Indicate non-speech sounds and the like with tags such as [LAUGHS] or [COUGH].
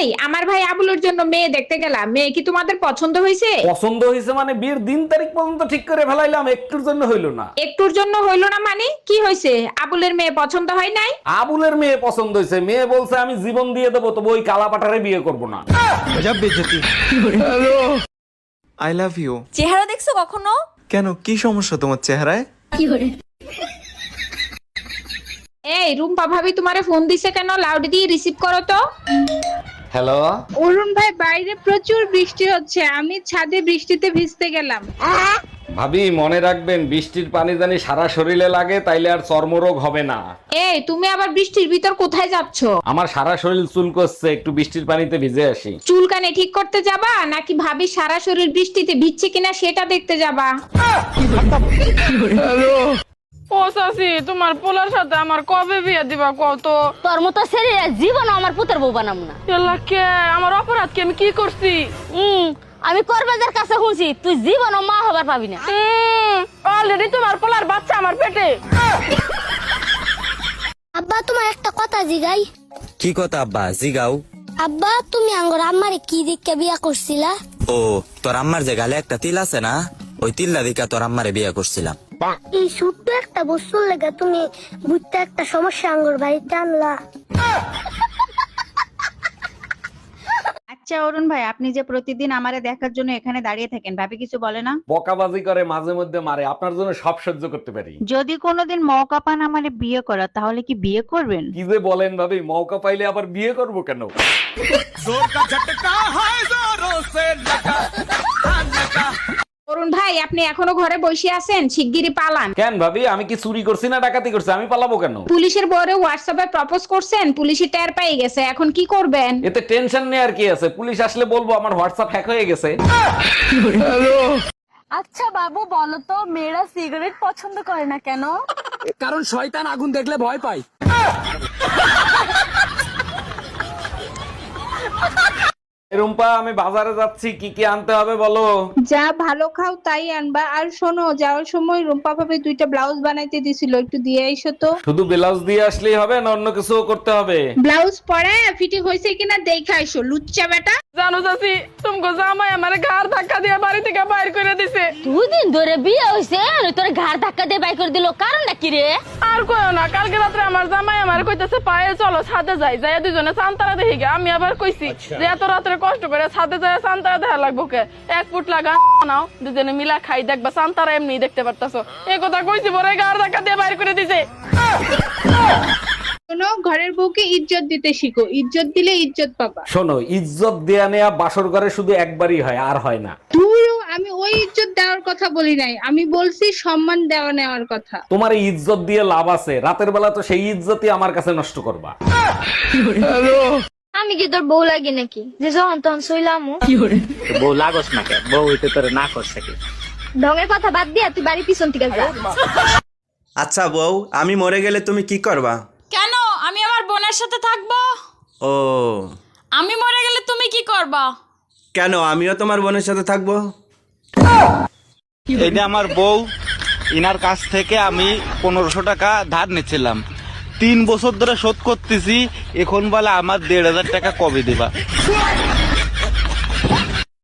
এই আমার ভাই আবুলের জন্য মেয়ে দেখতে গেলাম। মেয়ে কি তোমাদের পছন্দ হয়েছে? পছন্দ হয়েছে মানে বিয়ের দিন তারিখ পর্যন্ত ঠিক করে ফেলাইলাম একটুর জন্য হইল না। একটুর জন্য হইল না মানে? কি হয়েছে? আবুলের মেয়ে পছন্দ হয় নাই? আবুলের মেয়ে পছন্দ হয়েছে। মেয়ে বলছে আমি জীবন দিয়ে দেবো তবু ওই কালা পাঠারে বিয়ে করব না। আই লাভ ইউ চেহারা দেখছ কখনো? কেন? কি সমস্যা তোমার চেহারায়? এই রুম্পা ভাবি তোমারে ফোন দিছে কেন? লাউড দিয়ে রিসিভ করো তো। হ্যালো অরুণ ভাই বাইরে প্রচুর বৃষ্টি হচ্ছে। আমি ছাদে বৃষ্টিতে ভিজতে গেলাম। ভাবি মনে রাখবেন বৃষ্টির পানি জানি সারা শরীরে লাগে তাইলে আর চর্মরোগ হবে না। এই তুমি আবার বৃষ্টির ভিতর কোথায় যাচ্ছ? আমার সারা শরীর চুল করছে একটু বৃষ্টির পানিতে ভিজে আসি। চুলকানে ঠিক করতে যাবা? নাকি ভাবি সারা শরীর বৃষ্টিতে ভিজছে কিনা সেটা দেখতে যাবা? ও চাচি তোমার পোলার সাথে আমার কবে বিয়ে দিবা কত তোর মতো জীবন আমার পুতের বউ বানাম না। কে আমার অপরাধ কি আমি কি করছি? হুম আমি করবাজার কাছে শুনছি তুই জীবন মা হবার পাবি না। অলরেডি তোমার পোলার বাচ্চা আমার পেটে। আব্বা তোমার একটা কথা জিগাই। কি কথা আব্বা? জিগাও। আব্বা তুমি আঙ্গর আম্মারে কি দিকে বিয়া করছিলা? ও তোর আম্মার যে গালে একটা তিল আছে না ওই তিল্লা দিকা তোর আম্মারে বিয়া করছিলাম। এই ছোট্ট একটা বস্তুর লেগে তুমি বুঝতে একটা সমস্যা আঙ্গর বাড়িতে আনলা। আচ্ছা অরুণ ভাই আপনি যে প্রতিদিন আমারে দেখার জন্য এখানে দাঁড়িয়ে থাকেন ভাবি কিছু বলে না? বকাবাজি করে মাঝে মধ্যে মারে আপনার জন্য সব সহ্য করতে পারি। যদি কোনোদিন মৌকা পান আমারে বিয়ে করা তাহলে কি বিয়ে করবেন? কি যে বলেন ভাবি মৌকা পাইলে আবার বিয়ে করব কেন? অরুণ ভাই আপনি এখনও ঘরে বসে আছেন? শিগগিরই পালান। কেন ভাবি? আমি কি চুরি করছি না ডাকাতি করছি? আমি পালাবো কেন? পুলিশের বরে হোয়াটসঅ্যাপে প্রপোজ করছেন পুলিশে টের পেয়ে গেছে। এখন কি করবেন? এতে টেনশন নেই আর কি আছে? পুলিশ আসলে বলব আমার হোয়াটসঅ্যাপ হ্যাক হয়ে গেছে। আচ্ছা বাবু বলো তো মেয়েরা সিগারেট পছন্দ করে না কেন? কারণ শয়তান আগুন দেখলে ভয় পায়। [LAUGHS] রুম্পা আমি বাজারে যাচ্ছি কি কি আনতে হবে বলো? যা ভালো খাও তাই আনবা। আর শোনো যাওয়ার সময় রুম্পা ভাবে দুইটা ব্লাউজ বানাইতে দিছিল একটু দিয়ে আইসো তো। শুধু ব্লাউজ দিয়ে আসলেই হবে না অন্য কিছুও করতে হবে? ব্লাউজ পরে ফিটিং হয়েছে কিনা দেখে আইসো লুচ্চা বেটা। জানো চাচি তুমি জামাই আমার ঘাড় ধাক্কা দিয়ে বাড়ি থেকে বাইর করে দিছে। দুই দিন ধরে বিয়ে হয়েছে তোর ঘাড় ধাক্কা দিয়ে বাই করে দিল কারণটা কি রে? আর কইও না কালকে রাত্রে আমার জামাই আমার কইতেছে পায়ে চলো ছাদে যাই যাই দুজনে সান্তারা দেখি আমি আবার কইছি যে এত রাত্রে কষ্ট করে ছাদে যায় সান্তারা দেখা লাগবো কে? এক ফুট লাগা নাও দুজনে মিলা খাই দেখবা সান্তারা এমনি দেখতে পারতাছো। এই কথা কইছি বড় গাড় ধাক্কা দিয়ে বাইর করে দিছে। শোনো ঘরের বউকে ইজ্জত দিতে শিখো। ইজ্জত দিলে ইজ্জত পাবা। শোনো ইজ্জত দেয়া নেয়া বাসর ঘরে শুধু একবারই হয় আর হয় না। ধুরু আমি ওই ইজ্জত দেওয়ার কথা বলি নাই। আমি বলছি সম্মান দেওয়া নেওয়ার কথা। তোমার এই ইজ্জত দিয়ে লাভ আছে। রাতের বেলা তো সেই ইজ্জতই আমার কাছে নষ্ট করবা। আমি কি তোর বউ লাগি নাকি? যে যখন তখন শুইলাম। বউ লাগস না কে? বউ হইতে তোরে না করছে কি? ঢঙের কথা বাদ দিয়া তুই বাড়ি পিছন থেকে যা। আচ্ছা বউ আমি মরে গেলে তুমি কি করবা? কেন? আমি আমার বোনের সাথে থাকব? ও। আমি মরে গেলে তুমি কি করবা? কেন? আমিও তোমার বোনের সাথে থাকব? এটা আমার বউ। ইনার কাছ থেকে আমি পনেরোশো টাকা ধার নিচ্ছিলাম। তিন বছর ধরে শোধ করতেছি এখন বলে আমার দেড় হাজার টাকা কবে দিবা?